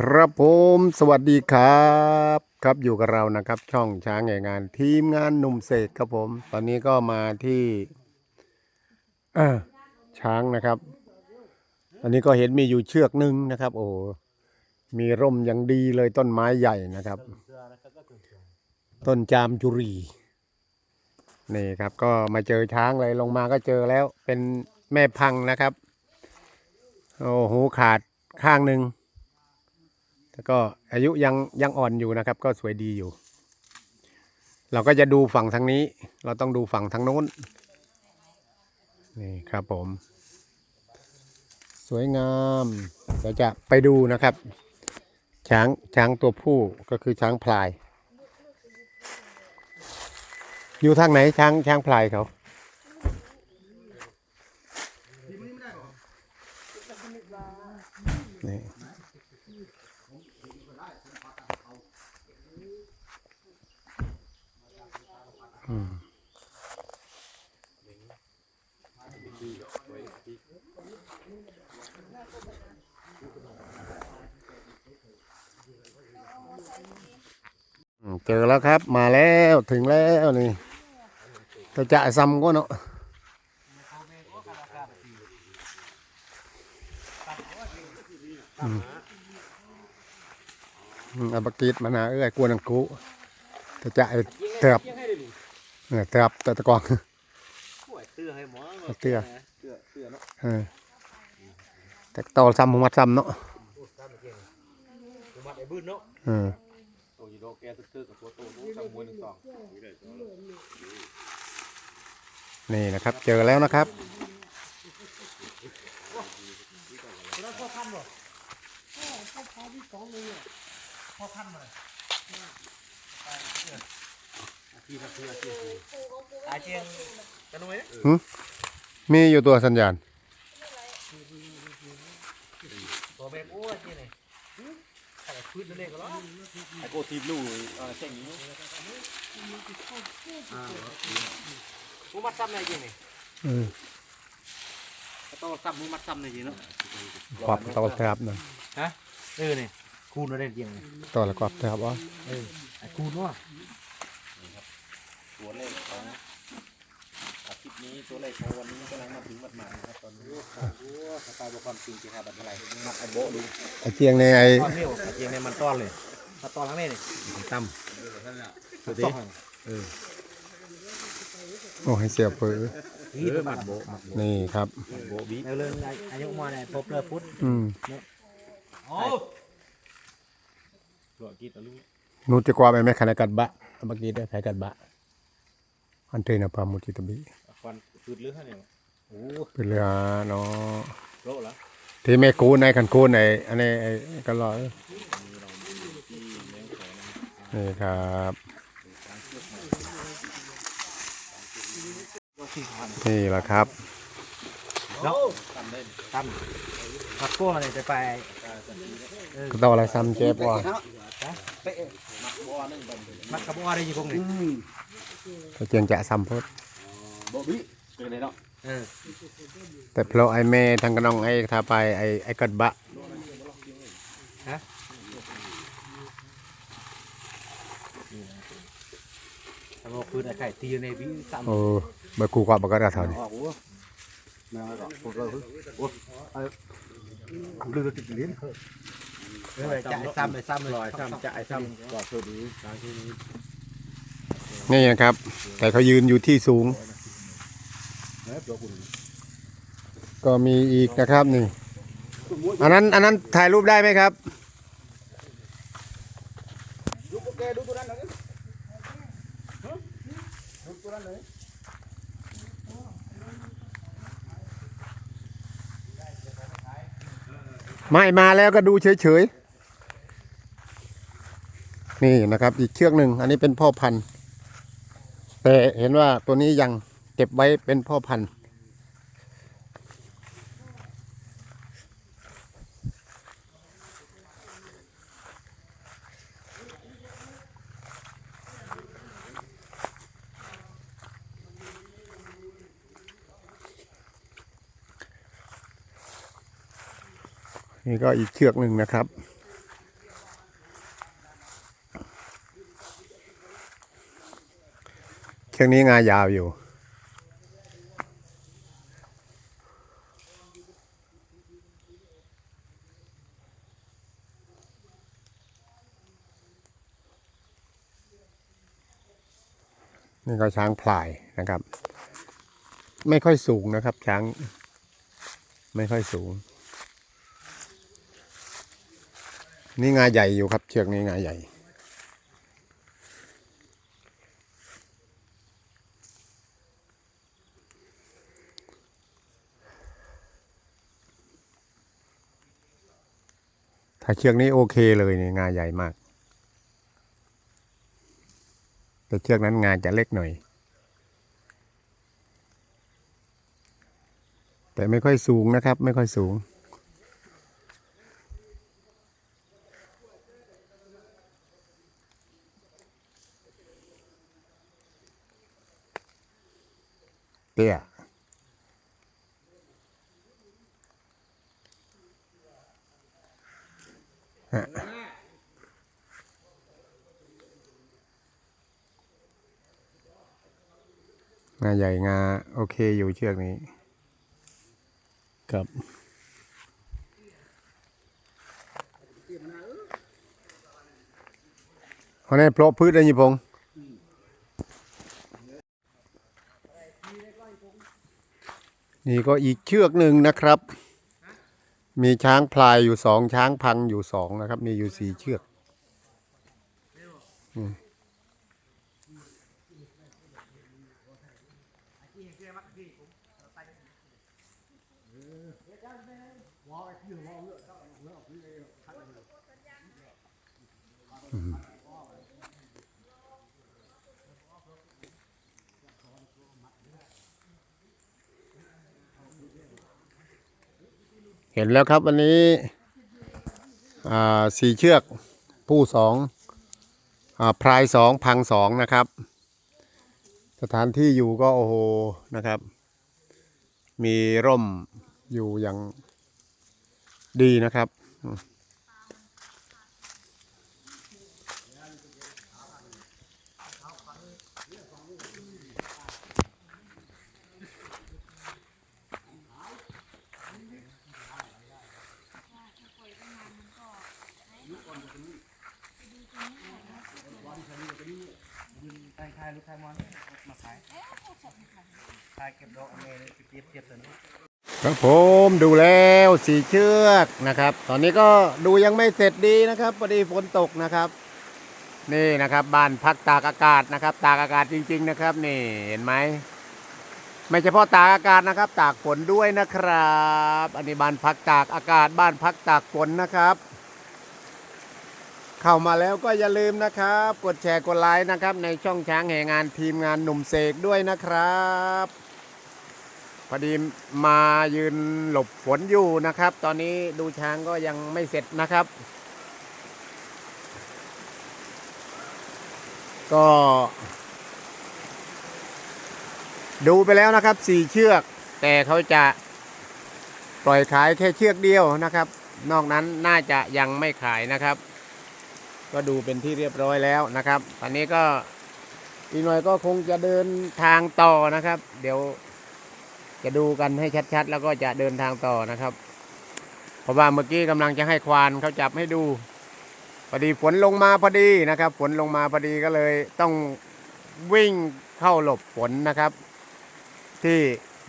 ครับผมสวัสดีครับ ครับอยู่กับเรานะครับ ช่องช้างใหญ่งาน ทีมงานหนุ่มเสกครับผม ตอนนี้ก็มาที่อช้างนะครับ ตอนนี้ก็เห็นมีอยู่เชือกหนึ่งนะครับ โอ้มีร่มอย่างดีเลยต้นไม้ใหญ่นะครับ ต้นจามจุรีนี่ครับ ก็มาเจอช้างเลยลงมาก็เจอแล้ว เป็นแม่พังนะครับ โอ้โหขาดข้างหนึ่ง แล้วก็อายุยังยังอ่อนอยู่นะครับ ก็สวยดีอยู่ เราก็จะดูฝั่งทางนี้ เราต้องดูฝั่งทางโน้น นี่ครับผม สวยงามเราจะไปดูนะครับ ช้างช้างตัวผู้ก็คือช้างพลาย อยู่ทางไหนช้างช้างพลายเขา เจอแล้วครับ มาแล้วถึงแล้วนี่จะจะซ้ำก็เนาะอืมอืมเอาบกีดมานาเอ้ยกวนอังกูจะจะไอ้เถือบเนี่ยเถือบตะตะกวางเตื้อให้หมอเตื้อเตื้อเตื้อเนาะเออแต่ตอซ้ำหมัดซ้ำเนาะผมมัดไอ้บื้นเนาะ เออโตยีโดแกตื้อกับตัวโตรู้จังมวยหนึ่งสองนี่นะครับ เจอแล้วนะครับพี่มาเตื้อเตื้ออาเจียงกันไหมมีอยู่ตัวสัญญาณตัวเบงโอ้ยเจียงไหนใส่ พื้นนั่นเองก็แล้วไอ้โกทีบลูเออเส้นนี้มูมัดซ้ำในจริงนี่เออต้องซ้ำมูมัดซ้ำในจริงเนาะขอบตอแทบนะฮะเออเนี่ยคูณนั่นเองจริงต่อแล้วก็แทบว่าเออไอ้คูณว่าตัวเลขของอาทิตย์นี้ตัวเลขของวันนี้กำลังมาถึง ไตล์บุคคลจริงจริงครับบัดเมื่อไหร่มักไอโบะดูไอ้เจียงในไอ้ต้อนเลี้ยวไอ้เจียงเนี่ยมันต้อนเลยถ้าต้อนข้างนี้นี่ตั้มตัวนี้โอ้ให้เสียเปือที่มัดโบมัดโบนี่ครับโบะบิแล้วเรื่องอายุมาเนี่ยพบเลยพุทธอืมโอ้หลอดกีตาลูกนูจะกว่าไปไหมขนาดกัดบะเมื่อกี้ได้แพ้กัดบะอันเทนะพามุจิตบิควันฟืดเลือดเนี่ยโอ้เป็นเรือเนาะ โลละที่แม่กูในคันกูในอันนี้ไอ้ก็รอยนี่ครับนี่แหละครับแล้วตั้มมัดโก้เนี่ยจะไปก็ต้องอะไรซ้ำเจ็บว่ามัดกระบอกได้ยี่พงนี่ถ้าเจียงจะซ้ำพดโบะบิเป็นไงเนาะเออ แต่เพราะไอ้แม่ทางกระนองไอ้ทาไปไอ้ไอ้กัดบะทำเอาปืนไอ้ไข่ตีในวิ่งตั้มโอ้เบอร์กูกว่าบักกระเท่านี้ออกโอ้มาก็พวกเราโอ้เลือดติดลิ้นเลยจะไอ้ซ้ำเลยซ้ำเลยลอยซ้ำจะไอ้ซ้ำก็สวัสดีทางที่นี้นี่นะครับ แต่เขายืนอยู่ที่สูงเฮ้ยตัวคุณ ก็มีอีกนะครับนี่ อันนั้นอันนั้นถ่ายรูปได้ไหมครับ ไม่มาแล้วก็ดูเฉยๆ นี่นะครับอีกเชือกหนึ่ง อันนี้เป็นพ่อพันธุ์ แต่เห็นว่าตัวนี้ยัง เก็บไว้เป็นพ่อพันธุ์นี่ก็อีกเชือกหนึ่งนะครับ เชือกนี้งายาวอยู่ นี่ก็ช้างพลายนะครับ ไม่ค่อยสูงนะครับ ช้าง ไม่ค่อยสูง นี่งาใหญ่อยู่ครับ เชือกนี้งาใหญ่ ถ้าเชือกนี้โอเคเลยเนี่ยงาใหญ่มาก แต่เชือกนั้นงานจะเล็กหน่อย แต่ไม่ค่อยสูงนะครับ ไม่ค่อยสูง เตี้ย งาใหญ่งาโอเคอยู่เชือกนี้ครับเพราะนี่เพราะพืชอะไรยี่พงษ์นี่ก็อีกเชือกหนึ่งนะครับ มีช้างพลายอยู่สองช้างพังอยู่สองนะครับ มีอยู่สี่เชือก อืม เห็นแล้วครับวันนี้อ่าสี่เชือกผู้สองอาพรายสองพังสองนะครับ สถานที่อยู่ก็โอ้โหนะครับ มีร่มอยู่อย่างดีนะครับ อืมครับผมดูแล้วสีเชือกนะครับ ตอนนี้ก็ดูยังไม่เสร็จดีนะครับพอดีฝนตกนะครับ นี่นะครับบ้านพักตากอากาศนะครับ ตากอากาศจริง ๆนะครับ นี่เห็นไหมไม่เฉพาะตากอากาศนะครับ ตากฝนด้วยนะครับ อันนี้บ้านพักตากอากาศบ้านพักตากฝนนะครับ เข้ามาแล้วก็อย่าลืมนะครับ กดแชร์กดไลค์นะครับ ในช่องช้างแห่งงานทีมงานหนุ่มเสกด้วยนะครับพอดีมายืนหลบฝนอยู่นะครับ ตอนนี้ดูช้างก็ยังไม่เสร็จนะครับ ก็ ดูไปแล้วนะครับสี่เชือก แต่เขาจะปล่อยขายแค่เชือกเดียวนะครับ นอกนั้นน่าจะยังไม่ขายนะครับ ก็ดูเป็นที่เรียบร้อยแล้วนะครับตอนนี้ก็อีกหน่อยก็คงจะเดินทางต่อนะครับ เดี๋ยวจะดูกันให้ชัดๆ แล้วก็จะเดินทางต่อนะครับ เพราะว่าเมื่อกี้กำลังจะให้ควานเขาจับให้ดูพอดีฝนลงมาพอดีนะครับ ฝนลงมาพอดีก็เลยต้องวิ่งเข้าหลบฝนนะครับ ที่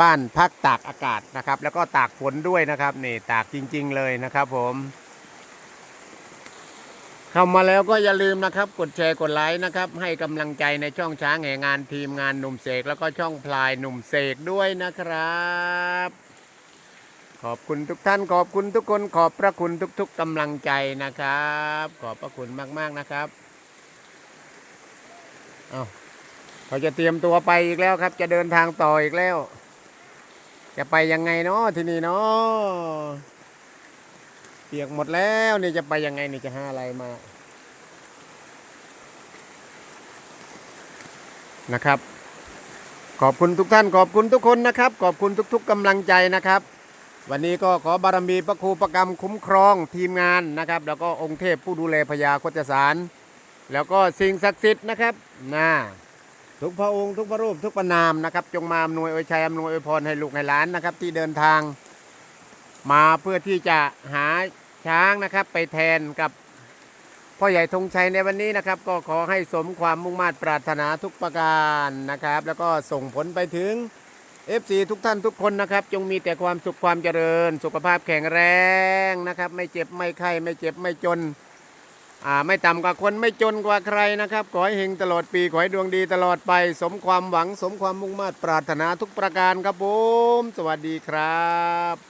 บ้านพักตากอากาศนะครับ แล้วก็ตากฝนด้วยนะครับนี่ตากจริง ๆ เลยนะครับ ผม เข้ามาแล้วก็อย่าลืมนะครับ กดแชร์กดไลค์นะครับ ให้กำลังใจในช่องช้างแห่งงานทีมงานหนุ่มเสกแล้วก็ช่องพลายหนุ่มเสกด้วยนะครับ ขอบคุณทุกท่านขอบคุณทุกคนขอบพระคุณทุก ๆกำลังใจนะครับ ขอบพระคุณมากๆนะครับเอาเขาจะเตรียมตัวไปอีกแล้วครับ จะเดินทางต่ออีกแล้ว จะไปยังไงเนาะที่นี่เนาะ ปียกหมดแล้วนี่จะไปยังไงนี่จะหาอะไรมานะครับ ขอบคุณทุกท่านขอบคุณทุกคนนะครับ ขอบคุณทุก ๆกำลังใจนะครับ วันนี้ก็ขอบารมีพระครูประกรรมคุ้มครองทีมงานนะครับ แล้วก็องค์เทพผู้ดูแลพญาโคจสาร แล้วก็สิ่งศักดิ์สิทธิ์นะครับนะทุกพระองค์ทุกพระรูปทุกประนามนะครับ จงมาอำนวยอวยชัยอำนวยอวยพรให้ลูกให้หลานนะครับ ที่เดินทางมาเพื่อที่จะหา ช้างนะครับไปแทนกับพ่อใหญ่ธงชัยในวันนี้นะครับ ก็ขอให้สมความมุ่งมา่ปรารถนาทุกประการนะครับ แล้วก็ส่งผลไปถึง FC ทุกท่านทุกคนนะครับ จงมีแต่ความสุขความเจริญ สุขภาพแข็งแรงนะครับ ไม่เจ็บไม่ไข้ไม่เจ็บไม่จนอ่าไม่ต่ำกว่าคนไม่จนกว่าใครนะครับ ขอให้เฮงตลอดปีขอให้ดวงดีตลอดไป สมความหวัง สมความมุ่งมา่ปรารถนาทุกประการครับผมสวัสดีครับ